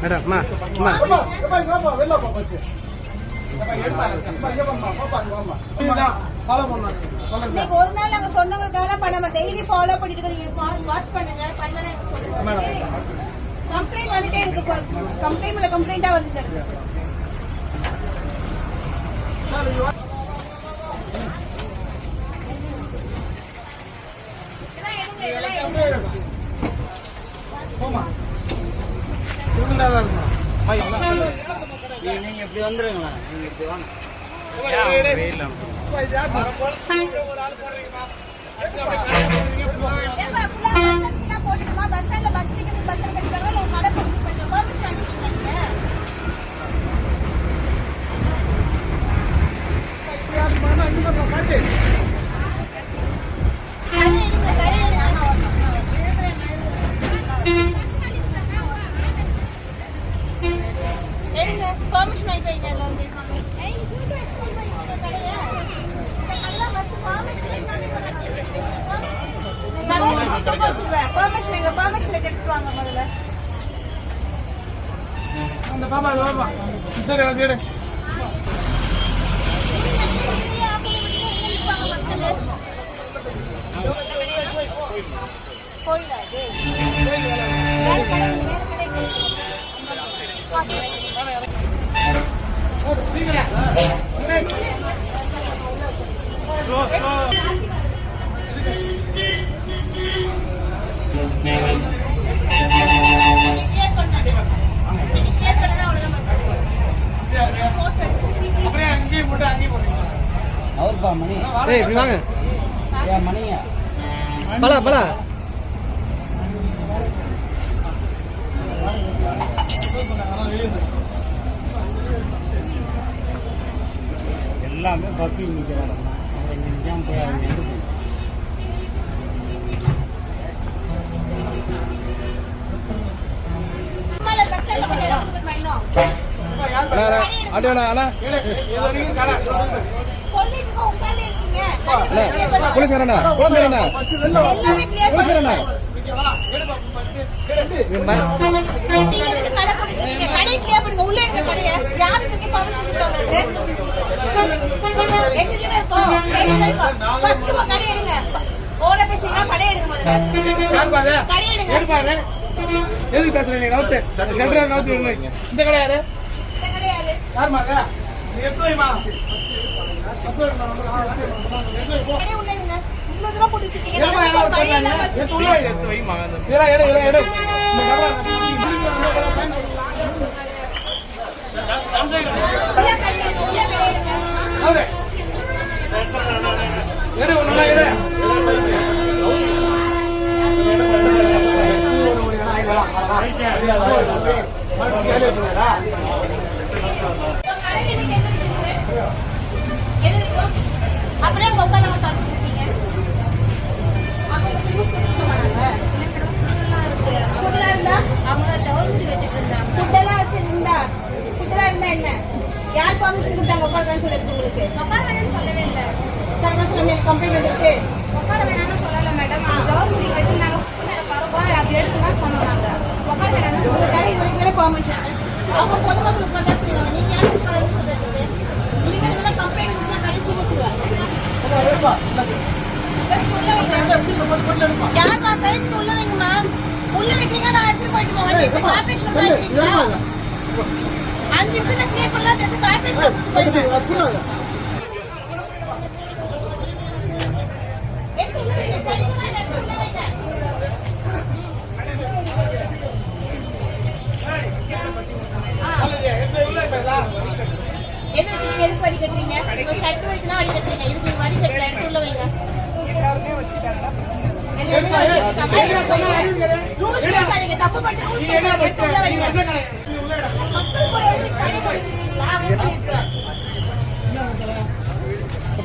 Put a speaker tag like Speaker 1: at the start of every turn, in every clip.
Speaker 1: Madam அம்மா அம்மா
Speaker 2: இன்னைக்கு ஒரு நாள் நாங்க சொன்னவங்களுக்காக பண்ணாம டெய்லி ஃபாலோ பண்ணிட்டு வாட்ச் பண்ணுங்க பண்ணலன்னா எனக்கு சொல்லுங்க கம்ப்ளைண்ட் வந்துட்டே இருக்கு. கம்ப்ளைண்ட் மேல கம்ப்ளைண்டா வந்துட்டு இருக்கு இதெல்லாம் எடுங்க, இதெல்லாம் எடுங்க.
Speaker 3: நீங்க இப்படி வந்துருங்களா நீங்க இப்படி வாங்க
Speaker 2: ஏப்பா, full ஆ bus full ஆ போட்டுட்டுமா? bus stand ல bus ticket, bus stand கட்டிட்டாங்க, இல்ல உங்க கடை போட்டு போயிட்டு permission வாங்கிட்டு இருக்கீங்க. எடுங்க பெர்மிஷன் வாங்கி வைங்க எல்லாம் பெர்மிஷன் எங்க பெர்மிஷன் எடுத்துட்டு வாங்க முதல்ல
Speaker 1: அந்த பாப்பா பாப்பா சரி அது எடு
Speaker 2: கோயிலா இது
Speaker 4: ஏய் இப்படி வாங்க பலா பலா
Speaker 3: எல்லாமே பப்பி நிற்கிறாங்க
Speaker 4: அண்ணா. அண்ணா
Speaker 2: பண்ணுங்க.
Speaker 4: போலீஸ்காரண்ணா போலீஸ்காரண்ணா போலீஸ்காரண்ணா
Speaker 2: எதுக்கு
Speaker 1: பேசுறீங்க நவுத்து ஷெல்டர் நவுத்து இந்த கடை யாரு
Speaker 2: இந்த கடை
Speaker 1: எடுத்து
Speaker 2: யார் permission கொடுத்தாங்க உட்காருங்கன்னு சொல்லிருக்கு உங்களுக்கு? கரெக்டா சொன்னீங்க, complaint வந்திருக்கு. உங்க கடை இது வரைக்கும் தானே permission. அவங்க பொதுமக்கள் உட்கார்ந்தா செய்வாங்க. நீங்க யாருக்கு உட்காருன்னு சொல்றது? இனிமே இதெல்லாம் complaint கொடுத்தா கடைசி வச்சிருவாங்க. வைங்க. யார் கழிச்சுட்டு உள்ள வைங்கம்மா. உள்ள வைக்கிறீங்க, நான் எடுத்துட்டு போயிட்டு போவேன். இப்ப என்ன எதுக்கு வரி கட்டுறீங்க? ஷர்ட் தான் வரி கட்டுறீங்க. இதுக்கு வரி கட்டல எடுத்து உள்ள வைங்க. தப்பு எடுத்து உள்ள வைங்க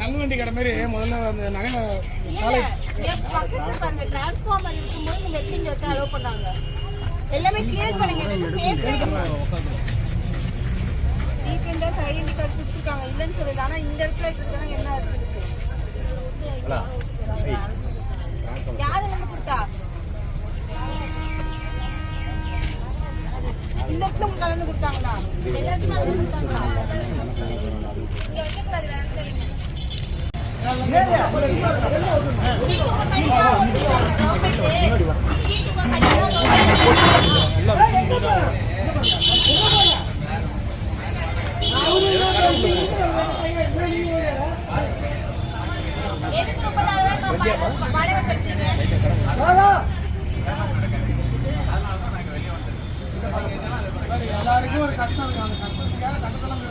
Speaker 1: தள்ளுவண்டி கடை மாதிரி முதல்ல அந்த நகை
Speaker 2: பாருங்க, transformer இருக்கும்போது allow பண்ணாங்க. எல்லாமே clear பண்ணுங்க ID card கொடுத்திருக்காங்க, இல்லைன்னு சொல்லல. ஆனா இந்த இடத்துல இருக்கிறதுனால என்ன இருக்கு? யாரு வந்து கொடுத்தா? இந்த இடத்துல உங்களுக்கு கலந்து கொடுத்தாங்களா எல்லா இடத்துலயும் கலந்து கொடுத்தாங்களா இங்க வைக்கக்கூடாது வேற. எதுக்கு முப்பதாயிரம் வாடகை கட்டுறீங்க
Speaker 1: எல்லாருக்கும் ஒரு கஷ்டம் இருக்கு அந்த கஷ்டத்துக்காக கஷ்டத்தெல்லாம்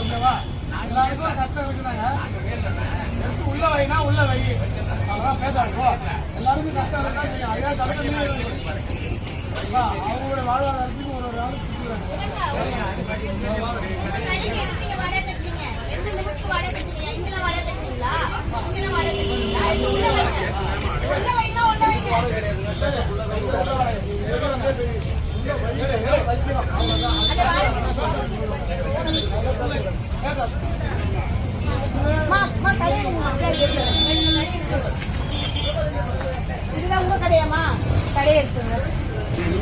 Speaker 1: ஓகேவா எல்லாருக்கும் ஒரு கஷ்டம் இருக்குதாங்க எடுத்து உள்ள வைனா உள்ள வை அதெல்லாம் பேசாதோ எல்லாருக்கும் கஷ்டம் இருக்கா நீங்க ஐயா தடுக்க அவங்களோட வாழ்வாதாரத்துக்கு ஒரு ஒரு ஆள்
Speaker 2: வாடகை கட்டுறீங்க? வாடகை கட்டுறீங்களா? வாடகை கட்டுறீங்களா? இது உள்ள வைங்க. உள்ள வைங்க, உள்ள வைங்க. அந்த வாடகை அம்மா, அம்மா, கடையை எடுங்கம்மா. சரி, எடுத்துறேன். இதுதான் உங்க கடையாம்மா கடையை எடுத்துங்க
Speaker 1: சத்துரே
Speaker 2: கடை ஓடுங்க அந்த அவர் யார்
Speaker 1: ஜெயசீரிங்களா
Speaker 2: இங்க